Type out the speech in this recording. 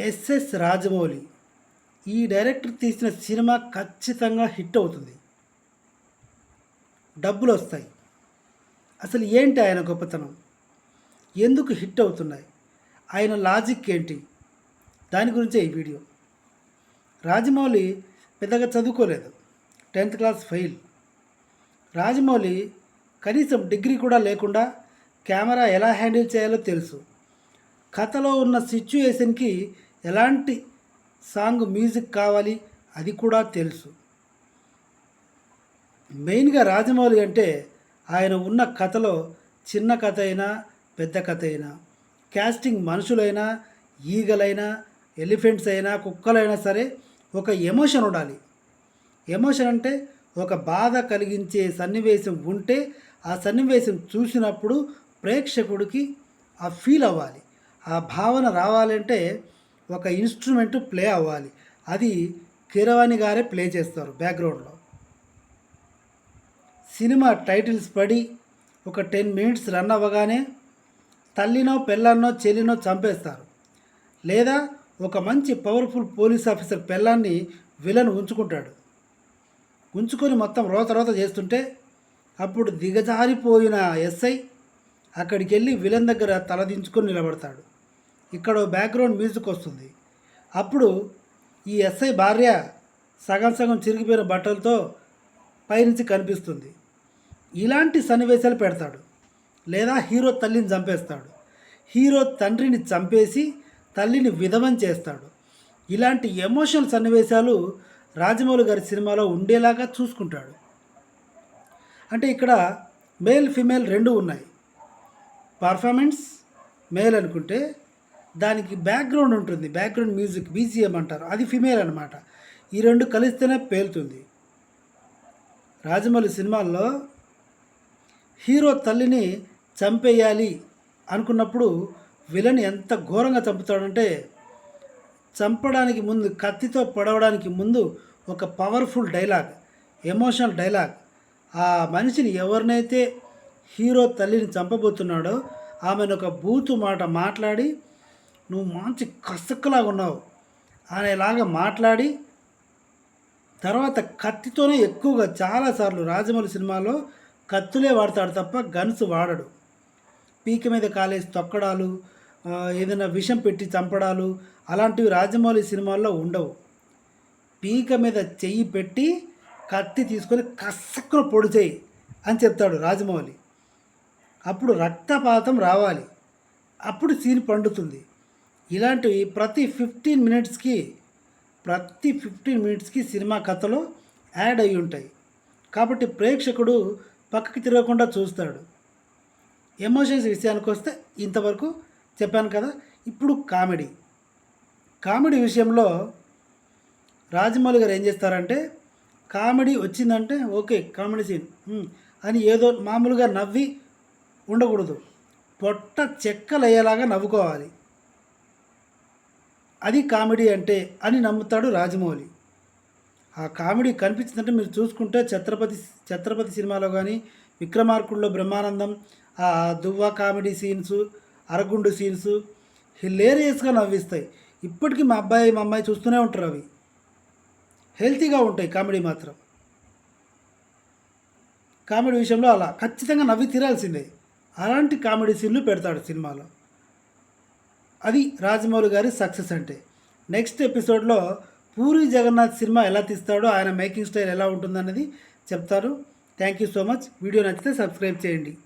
SS Rajamouli. ఈ director తీసిన cinema ఖచ్చితంగా హిట్ అవుతుంది. డబ్బులు వస్తాయి. అసలు ఏంటి ఆయన గొప్పతనం? ఎందుకు హిట్ అవుతున్నాయి? ఆయన లాజిక్ ఏంటి? దాని గురించే ఈ వీడియో. రాజమౌళి పెద్దగా చదువుకోలేదు. Tenth class fail. రాజమౌళి కనీసం డిగ్రీ కూడా లేకుండా కెమెరా ఎలా హ్యాండిల్ చేయాలో తెలుసు. కథలో ఉన్న సిచ్యుయేషన్కి ఎలాంటి సాంగ్ మ్యూజిక్ కావాలి అది కూడా తెలుసు. మెయిన్గా రాజమౌళి అంటే ఆయన ఉన్న కథలో చిన్న కథ అయినా పెద్ద కథ అయినా క్యాస్టింగ్ మనుషులైనా ఈగలైనా ఎలిఫెంట్స్ అయినా కుక్కలైనా సరే ఒక ఎమోషన్ ఉండాలి. ఎమోషన్ అంటే ఒక బాధ కలిగించే సన్నివేశం ఉంటే ఆ సన్నివేశం చూసినప్పుడు ప్రేక్షకుడికి ఆ ఫీల్ అవ్వాలి. ఆ భావన రావాలంటే ఒక ఇన్స్ట్రుమెంట్ ప్లే అవ్వాలి. అది కిరవాణి గారే ప్లే చేస్తారు బ్యాక్గ్రౌండ్లో సినిమా టైటిల్స్ పడి ఒక టెన్ మినిట్స్ రన్ అవ్వగానే తల్లినో పెళ్ళాన్నో చెల్లినో చంపేస్తారు. లేదా ఒక మంచి పవర్ఫుల్ పోలీస్ ఆఫీసర్ పెళ్ళాన్ని విలన్ ఉంచుకుంటాడు. ఉంచుకొని మొత్తం రోత రోత చేస్తుంటే అప్పుడు దిగజారిపోయిన ఎస్ఐ అక్కడికి వెళ్ళి విలన్ దగ్గర తలదించుకొని నిలబడతాడు. ఇక్కడ బ్యాక్గ్రౌండ్ మ్యూజిక్ వస్తుంది. అప్పుడు ఈ ఎస్ఐ భార్య సగం సగం చిరిగిపోయిన బట్టలతో పైనుంచి కనిపిస్తుంది. ఇలాంటి సన్నివేశాలు పెడతాడు. లేదా హీరో తల్లిని చంపేస్తాడు. హీరో తండ్రిని చంపేసి తల్లిని విధవం చేస్తాడు. ఇలాంటి ఎమోషనల్ సన్నివేశాలు రాజమౌళి గారి సినిమాలో ఉండేలాగా చూసుకుంటాడు. అంటే ఇక్కడ మేల్ ఫిమేల్ రెండు ఉన్నాయి. పర్ఫార్మెన్స్ మేల్ అనుకుంటే దానికి బ్యాక్గ్రౌండ్ ఉంటుంది. బ్యాక్గ్రౌండ్ మ్యూజిక్ బీజిఎం అంటారు. అది ఫిమేల్ అనమాట ఈ రెండు కలిస్తేనే పేలుతుంది. రాజమౌళి సినిమాల్లో హీరో తల్లిని చంపేయాలి అనుకున్నప్పుడు విలన్ ఎంత ఘోరంగా చంపుతాడంటే చంపడానికి ముందు కత్తితో పొడవడానికి ముందు ఒక పవర్ఫుల్ డైలాగ్ ఎమోషనల్ డైలాగ్ ఆ మనిషిని ఎవరినైతే హీరో తల్లిని చంపబోతున్నాడో ఆమెను ఒక బూతు మాట మాట్లాడి నువ్వు మంచి కసక్కలాగా ఉన్నావు అనేలాగా మాట్లాడి తర్వాత కత్తితోనే ఎక్కువగా చాలాసార్లు రాజమౌళి సినిమాలో కత్తులే వాడతాడు తప్ప గన్స్ వాడడు. పీక మీద కాలేసి తొక్కడాలు ఏదైనా విషం పెట్టి చంపడాలు అలాంటివి రాజమౌళి సినిమాల్లో ఉండవు. పీక మీద చెయ్యి పెట్టి కత్తి తీసుకొని కసక్కున పొడి చేయి అని చెప్తాడు రాజమౌళి. అప్పుడు రక్తపాతం రావాలి. అప్పుడు సీన్ పండుతుంది. ఇలాంటివి ప్రతి ఫిఫ్టీన్ మినిట్స్కి ప్రతి ఫిఫ్టీన్ మినిట్స్కి సినిమా కథలో యాడ్ అయి ఉంటాయి. కాబట్టి ప్రేక్షకుడు పక్కకి తిరగకుండా చూస్తాడు. ఎమోషన్స్ విషయానికి వస్తే ఇంతవరకు చెప్పాను కదా ఇప్పుడు కామెడీ. కామెడీ విషయంలో రాజమౌళి గారు ఏం చేస్తారంటే కామెడీ వచ్చిందంటే ఓకే కామెడీ సీన్ అని ఏదో మామూలుగా నవ్వి ఉండకూడదు. పొట్ట చెక్కలయ్యేలాగా నవ్వుకోవాలి. అది కామెడీ అంటే అని నమ్ముతాడు రాజమౌళి. ఆ కామెడీ కనిపించిందంటే మీరు చూసుకుంటే ఛత్రపతి ఛత్రపతి సినిమాలో కానీ విక్రమార్కుల్లో బ్రహ్మానందం ఆ దువ్వ కామెడీ సీన్స్ అరగుండు సీన్స్ హిలేరియస్గా నవ్విస్తాయి. ఇప్పటికీ మా అబ్బాయి మా అమ్మాయి చూస్తూనే ఉంటారు అవి. హెల్తీగా ఉంటాయి కామెడీ మాత్రం. కామెడీ విషయంలో అలా. ఖచ్చితంగా నవ్వి తీరాల్సిందే. అలాంటి కామెడీ సీన్లు పెడతాడు సినిమాలో. అది రాజమౌళి గారి సక్సెస్ అంటే. నెక్స్ట్ ఎపిసోడ్లో పూరి జగన్నాథ్ సినిమా ఎలా తీస్తాడో ఆయన మేకింగ్ స్టైల్ ఎలా ఉంటుందన్నది చెప్తారు. Thank you so much. Video నచ్చితే సబ్స్క్రైబ్ చేయండి.